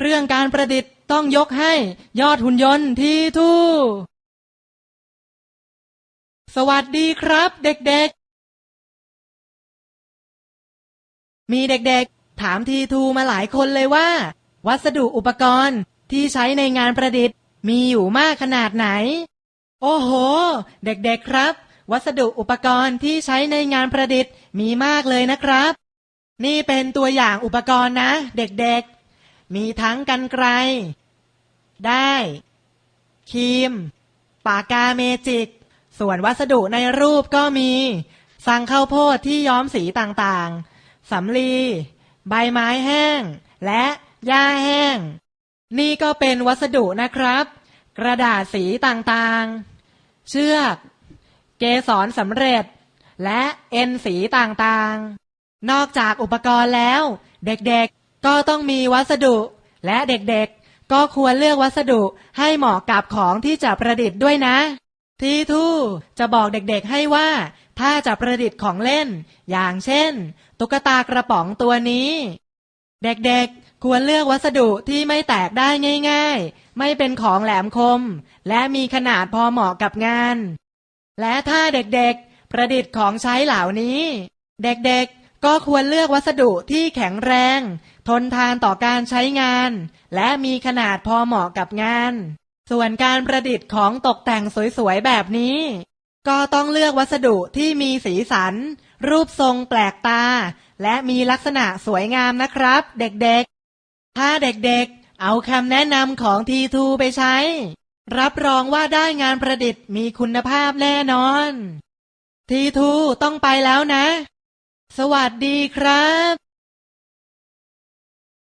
เรื่องการประดิษฐ์ต้องยกให้ยอดหุ่นยนต์ทีทูสวัสดีครับ เด็กๆ มีเด็กๆ ถามทีทูมาหลายคนเลยว่า วัสดุอุปกรณ์ที่ใช้ในงานประดิษฐ์ มีอยู่มากขนาดไหน โอ้โห เด็กๆครับ วัสดุอุปกรณ์ที่ใช้ในงานประดิษฐ์มีมากเลยนะครับ นี่เป็นตัวอย่างอุปกรณ์นะ เด็กๆ มีทั้งกันไกรได้ ครีม ปากกาเมจิก ส่วนวัสดุในรูปก็มีสังข้าวโพดที่ย้อมสีต่างๆ สำลี ใบไม้แห้ง และหญ้าแห้ง นี่ก็เป็นวัสดุนะครับ กระดาษสีต่างๆ เชือก เกสรสำเร็จ และเอ็นสีต่างๆ นอกจากอุปกรณ์แล้ว เด็กๆ ก็ต้องมีวัสดุและเด็กๆ ก็ควรเลือกวัสดุให้เหมาะกับของที่จะประดิษฐ์ด้วยนะ ทีทูจะบอกเด็กๆให้ว่า ถ้าจะประดิษฐ์ของเล่น อย่างเช่น ตุ๊กตากระป๋องตัวนี้ เด็กๆควรเลือกวัสดุที่ไม่แตกได้ง่าย ๆ ไม่เป็นของแหลมคม และมีขนาดพอเหมาะกับงาน และถ้าเด็กๆ ประดิษฐ์ของใช้เหล่านี้ เด็กๆ ก็ควรเลือกวัสดุที่แข็งแรง ทนทานต่อการใช้งาน และมีขนาดพอเหมาะกับงาน ส่วนการประดิษฐ์ของตกแต่งสวยๆ แบบนี้ ก็ต้องเลือกวัสดุที่มีสีสัน รูปทรงแปลกตา และมีลักษณะสวยงามนะครับ เด็กๆ ถ้าเด็กๆ เอาคำแนะนำของทีทูไปใช้ รับรองว่าได้งานประดิษฐ์มีคุณภาพแน่นอน ทีทูต้องไปแล้วนะ สวัสดีครับ